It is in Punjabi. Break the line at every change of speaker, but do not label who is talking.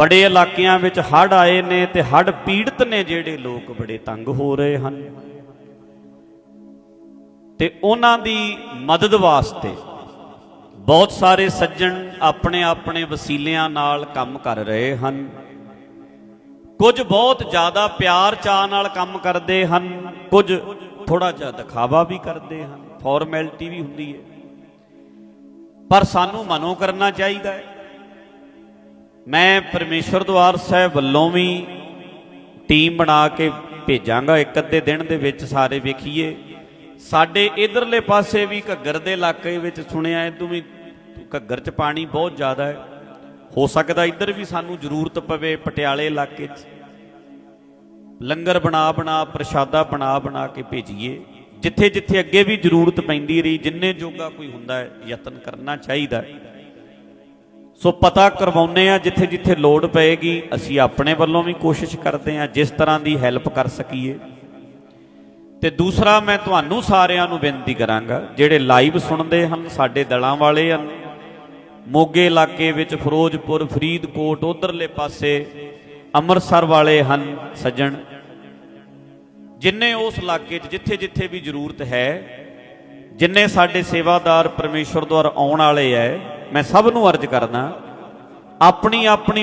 ਬੜੇ ਇਲਾਕਿਆਂ ਵਿੱਚ ਹੜ੍ਹ ਆਏ ਨੇ ਤੇ ਹੜ੍ਹ ਪੀੜਤ ਨੇ ਜਿਹੜੇ ਲੋਕ ਬੜੇ ਤੰਗ ਹੋ ਰਹੇ ਹਨ। ਤੇ ਉਹਨਾਂ ਦੀ ਮਦਦ ਵਾਸਤੇ ਬਹੁਤ ਸਾਰੇ ਸੱਜਣ ਆਪਣੇ ਆਪਣੇ ਵਸੀਲਿਆਂ ਨਾਲ ਕੰਮ ਕਰ ਰਹੇ ਹਨ। ਕੁਝ ਬਹੁਤ ਜ਼ਿਆਦਾ ਪਿਆਰ ਚਾਹ ਨਾਲ ਕੰਮ ਕਰਦੇ ਹਨ, ਕੁਝ ਥੋੜਾ ਜਿਹਾ ਦਿਖਾਵਾ ਵੀ ਕਰਦੇ ਹਨ। ਫਾਰਮੈਲਿਟੀ ਵੀ ਹੁੰਦੀ ਹੈ। ਪਰ ਸਾਨੂੰ ਮਨੋਂ ਕਰਨਾ ਚਾਹੀਦਾ ਹੈ। ਮੈਂ ਪਰਮੇਸ਼ਰ ਦਵਾਰ ਸਾਹਿਬ ਵੱਲੋਂ ਵੀ ਟੀਮ ਬਣਾ ਕੇ ਭੇਜਾਂਗਾ ਇੱਕ ਅੱਧੇ ਦਿਨ ਦੇ ਵਿੱਚ ਸਾਰੇ ਵੇਖੀਏ। ਸਾਡੇ ਇਧਰਲੇ ਪਾਸੇ ਵੀ ਘੱਗਰ ਦੇ ਇਲਾਕੇ ਵਿੱਚ ਸੁਣਿਆ ਇਦੋਂ ਵੀ ਘੱਗਰ 'ਚ ਪਾਣੀ ਬਹੁਤ ਜ਼ਿਆਦਾ ਹੈ। ਹੋ ਸਕਦਾ ਇੱਧਰ ਵੀ ਸਾਨੂੰ ਜ਼ਰੂਰਤ ਪਵੇ ਪਟਿਆਲੇ ਇਲਾਕੇ 'ਚ। ਲੰਗਰ ਬਣਾ ਬਣਾ, ਪ੍ਰਸ਼ਾਦਾ ਬਣਾ ਬਣਾ ਕੇ ਭੇਜੀਏ। ਜਿੱਥੇ ਜਿੱਥੇ ਅੱਗੇ ਵੀ ਜ਼ਰੂਰਤ ਪੈਂਦੀ ਰਹੀ, ਜਿੰਨੇ ਜੋਗਾ ਕੋਈ ਹੁੰਦਾ ਹੈ, ਯਤਨ ਕਰਨਾ ਚਾਹੀਦਾ ਹੈ। ਸੋ ਪਤਾ ਕਰਵਾਉਨੇ ਆ ਜਿੱਥੇ ਜਿੱਥੇ ਲੋੜ ਪਏਗੀ, ਅਸੀਂ ਆਪਣੇ ਵੱਲੋਂ ਵੀ ਕੋਸ਼ਿਸ਼ ਕਰਦੇ ਆ ਜਿਸ ਤਰ੍ਹਾਂ ਦੀ ਹੈਲਪ ਕਰ ਸਕੀਏ। ਤੇ ਦੂਸਰਾ ਮੈਂ ਤੁਹਾਨੂੰ ਸਾਰਿਆਂ ਨੂੰ ਬੇਨਤੀ ਕਰਾਂਗਾ, ਜਿਹੜੇ ਲਾਈਵ ਸੁਣਦੇ ਹਨ, ਸਾਡੇ ਦਲਾਂ ਵਾਲੇ ਹਨ, ਮੋਗੇ ਇਲਾਕੇ ਵਿੱਚ ਫਿਰੋਜ਼ਪੁਰ, ਫਰੀਦਕੋਟ, ਉਧਰਲੇ ਪਾਸੇ ਅੰਮ੍ਰਿਤਸਰ ਵਾਲੇ ਹਨ, ਸੱਜਣ। ਜਿੰਨੇ ਉਸ ਇਲਾਕੇ 'ਚ, ਜਿੱਥੇ ਜਿੱਥੇ ਵੀ ਜ਼ਰੂਰਤ ਹੈ, ਜਿੰਨੇ ਸਾਡੇ ਸੇਵਾਦਾਰ ਪਰਮੇਸ਼ਵਰ ਦੁਆਰ ਆਉਣ ਵਾਲੇ ਐ ਮੈਂ ਸਭ ਨੂੰ ਅਰਜ਼ ਕਰਦਾ ਆਪਣੀ ਆਪਣੀ